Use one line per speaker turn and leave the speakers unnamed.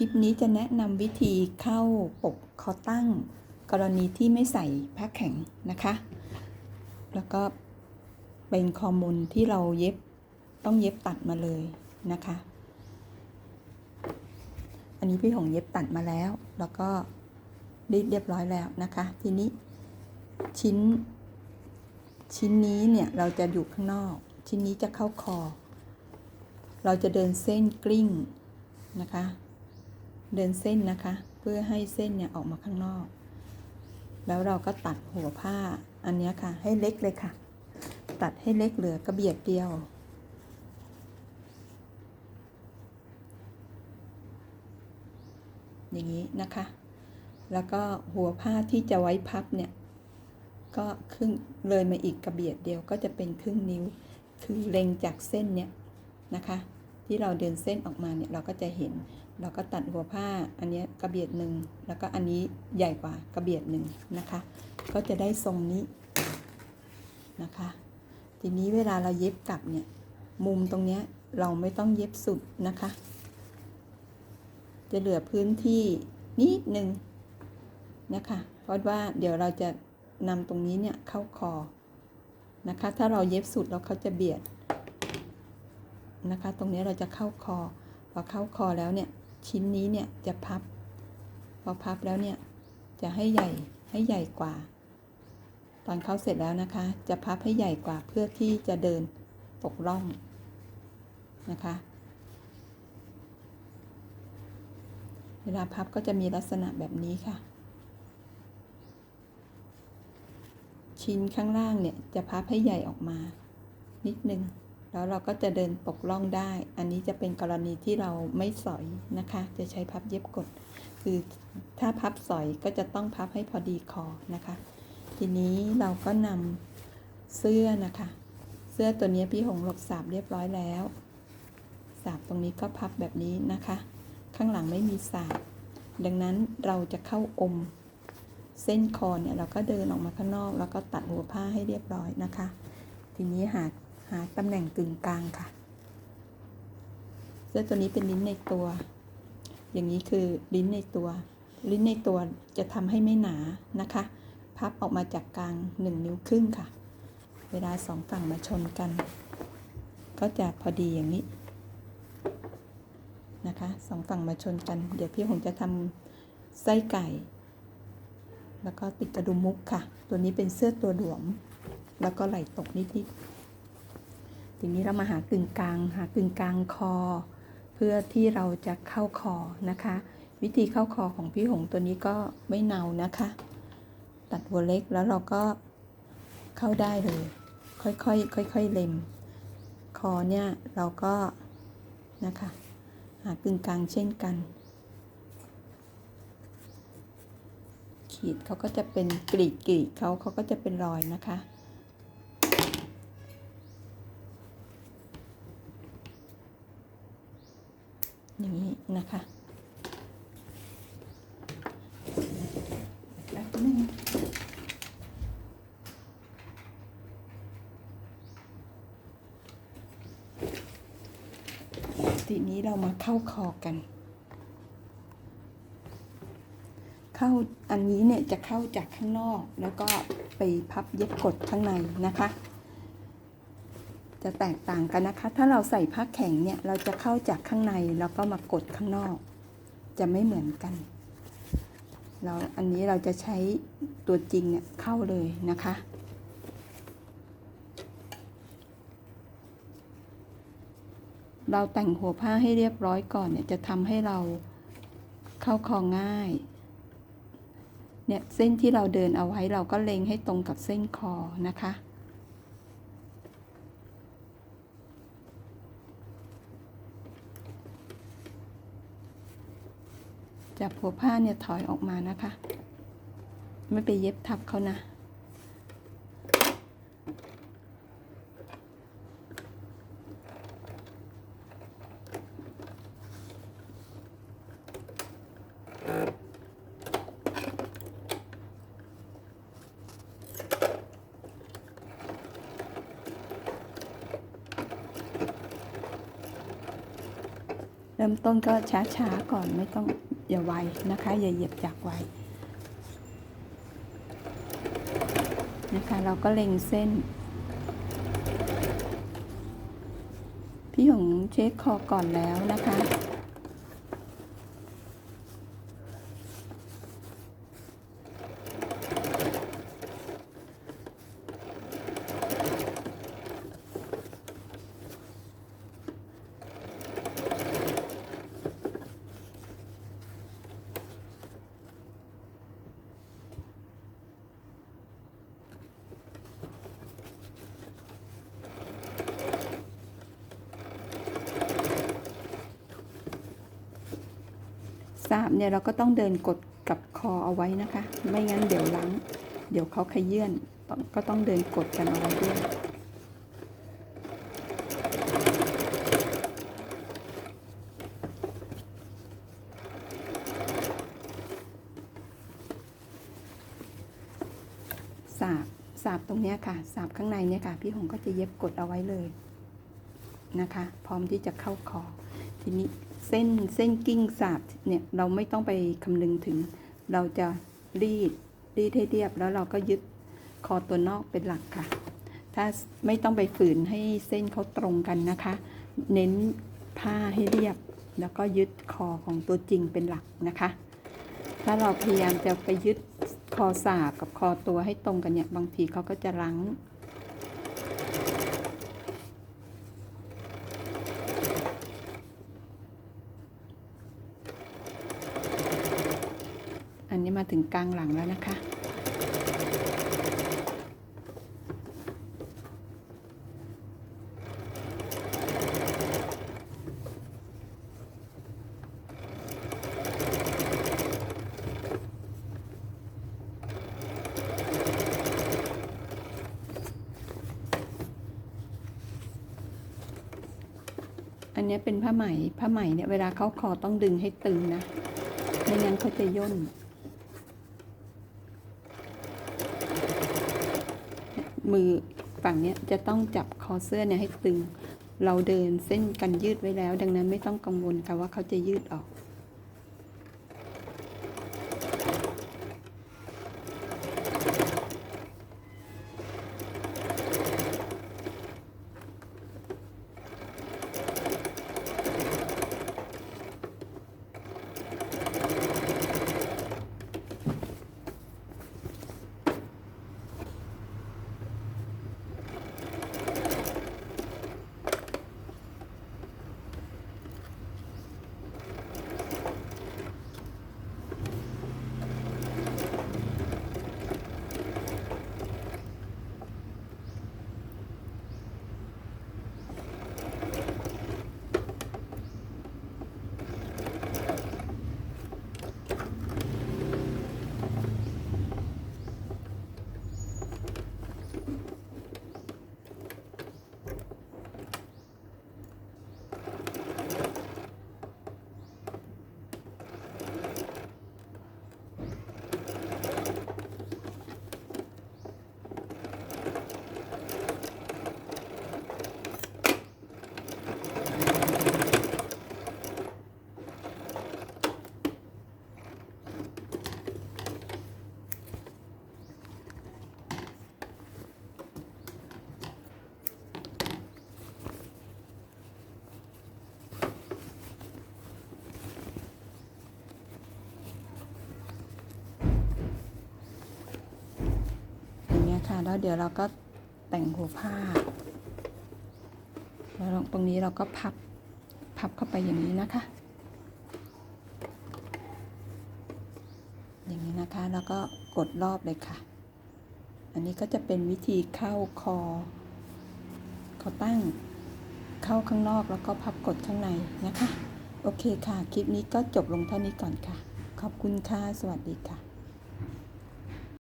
ลิปนี้จะแนะนำวิธีเข้าปกคอตั้ง กรณีที่ไม่ใส่ผ้าแข็งนะคะ แล้วก็เป็นคอมูลที่เราเย็บต้องเย็บตัดมาเลยนะคะ อันนี้พี่หงเย็บตัดมาแล้ว แล้วก็รีดเรียบร้อยแล้วนะคะ ทีนี้ชิ้น ชิ้นนี้เนี่ยเราจะอยู่ข้างนอก ชิ้นนี้จะเข้าคอ เราจะเดินเส้นกลิ้งนะคะ เดินเส้นนะคะ เพื่อให้เส้นเนี่ยออกมาข้างนอก แล้วเราก็ตัดหัวผ้าอันนี้ค่ะ ให้เล็กเลยค่ะ ตัดให้เล็กเหลือกระเบียดเดียวอย่างนี้นะคะ แล้วก็หัวผ้าที่จะไว้พับเนี่ย ก็ครึ่งเลยมาอีกกระเบียดเดียวก็จะเป็นครึ่งนิ้ว คือเล็งจากเส้นเนี่ยนะคะ ที่เราเดินเส้นออกมาเนี่ยเราก็จะเห็น เราก็ตัดหัวผ้าอันนี้กระเบียดหนึ่งแล้วก็อันนี้ใหญ่กว่ากระเบียดหนึ่งนะคะ ก็จะได้ทรงนี้นะคะ ทีนี้เวลาเราเย็บกลับเนี่ยมุมตรงเนี้ยเราไม่ต้องเย็บสุดนะคะ จะเหลือพื้นที่นิดหนึ่งนะคะ เพราะว่าเดี๋ยวเราจะนำตรงนี้เนี่ยเข้าคอนะคะ ถ้าเราเย็บสุดแล้วเขาจะเบียดนะคะ ตรงนี้เราจะเข้าคอพอเข้าคอแล้วเนี่ย ชิ้นนี้เนี่ยจะพับ พอพับแล้วเนี่ยจะให้ใหญ่ให้ใหญ่กว่า ตอนเขาเสร็จแล้วนะคะ จะพับให้ใหญ่กว่าเพื่อที่จะเดินตกร่องนะคะ เวลาพับก็จะมีลักษณะแบบนี้ค่ะ ชิ้นข้างล่างเนี่ยจะพับให้ใหญ่ออกมา นิดนึง แล้วเราก็จะเดินตกล่องได้ อันนี้จะเป็นกรณีที่เราไม่สอยนะคะ จะใช้พับเย็บกด คือถ้าพับสอยก็จะต้องพับให้พอดีคอนะคะ ทีนี้เราก็นำเสื้อนะคะ เสื้อตัวนี้พี่หงหลบสาบเรียบร้อยแล้ว สาบตรงนี้ก็พับแบบนี้นะคะ ข้างหลังไม่มีสาบ ดังนั้นเราจะเข้าอมเส้นคอเนี่ยเราก็เดินออกมาข้างนอก แล้วก็ตัดหัวผ้าให้เรียบร้อยนะคะ ทีนี้หาก หาตำแหน่งกึ่งกลางค่ะ เสื้อตัวนี้เป็นลิ้นในตัว อย่างนี้คือลิ้นในตัว ลิ้นในตัวจะทำให้ไม่หนานะคะ พับออกมาจากกลางหนึ่งนิ้วครึ่งค่ะ เวลาสองฝั่งมาชนกัน ก็จะพอดีอย่างนี้นะคะสองฝั่งมาชนกัน เดี๋ยวพี่หงจะทำไส้ไก่ แล้วก็ติดกระดุมมุกค่ะ ตัวนี้เป็นเสื้อตัวหลวม แล้วก็ไหล่ตกนิดๆ ทีนี้เรามาหากึ่งกลาง หากึ่งกลางคอ เพื่อที่เราจะเข้าคอนะคะ วิธีเข้าคอของพี่หงตัวนี้ก็ไม่เนานะคะ ตัดหัวเล็กแล้วเราก็เข้าได้เลย ค่อยๆค่อยๆเล็ม คอเนี่ยเราก็นะคะ หากึ่งกลางเช่นกัน ขีดเขาก็จะเป็นกรีดกรีดเขาเขาก็จะเป็นรอยนะคะ อย่างนี้นะคะแป๊บนึง ทีนี้เรามาเข้าคอกัน เข้าอันนี้เนี่ยจะเข้าจากข้างนอก แล้วก็ไปพับเย็บกดข้างในนะคะ จะแตกต่างกันนะคะ ถ้าเราใส่ผ้าแข็งเนี่ยเราจะเข้าจากข้างในแล้วก็มากดข้างนอก จะไม่เหมือนกันเราอันนี้เราจะใช้ตัวจริงเนี่ยเข้าเลยนะคะ เราแต่งหัวผ้าให้เรียบร้อยก่อนเนี่ยจะทำให้เราเข้าคอง่าย เนี่ยเส้นที่เราเดินเอาไว้เราก็เล็งให้ตรงกับเส้นคอนะคะจับหัวผ้าเนี่ยถอยออกมานะคะ ไม่ไปเย็บทับเขานะ เริ่มต้นก็ช้าๆก่อนไม่ต้องอย่าไวนะคะ อย่าเหยียบจากไวนะคะ เราก็เล็งเส้น พี่หงเช็คคอก่อนแล้วนะคะ สาบเนี่ยเราก็ต้องเดินกดกับคอเอาไว้นะคะ ไม่งั้นเดี๋ยวหลังเดี๋ยวเขาขยื่นก็ต้องเดินกดกันเอาไว้ด้วยสาบสาบตรงนี้ค่ะสาบข้างในเนี่ยค่ะ พี่หงก็จะเย็บกดเอาไว้เลยนะคะ พร้อมที่จะเข้าคอทีนี้ เส้นเส้นกิ้งสาบเนี่ยเราไม่ต้องไปคำนึงถึง เราจะรีดรีดให้เรียบแล้วเราก็ยึดคอตัวนอกเป็นหลักค่ะ ถ้าไม่ต้องไปฝืนให้เส้นเขาตรงกันนะคะ เน้นผ้าให้เรียบ แล้วก็ยึดคอของตัวจริงเป็นหลักนะคะ ถ้าเราพยายามจะไปยึดคอสาบกับคอตัวให้ตรงกันเนี่ย บางทีเขาก็จะรั้ง นนี้มาถึงกลางหลังแล้วนะคะ อันนี้เป็นผ้าไหมผ้าไหมเนี่ยเวลาเขาคอต้องดึงให้ตึงนะ ไม่งั้นเขาจะย่น มือฝั่งเนี้ยจะต้องจับคอเสื้อเนี่ยให้ตึง เราเดินเส้นกันยืดไว้แล้ว ดังนั้นไม่ต้องกังวลค่ะว่าเขาจะยืดออก ค่ะ แล้วเดี๋ยวเราก็แต่งหัวผ้า แล้วตรงนี้เราก็พับ พับเข้าไปอย่างนี้นะคะ อย่างนี้นะคะ แล้วก็กดรอบเลยค่ะ อันนี้ก็จะเป็นวิธีเข้าคอคอตั้งเข้าข้างนอกแล้วก็พับกดข้างในนะคะ โอเคค่ะ คลิปนี้ก็จบลงเท่านี้ก่อนค่ะ ขอบคุณค่ะ สวัสดีค่ะ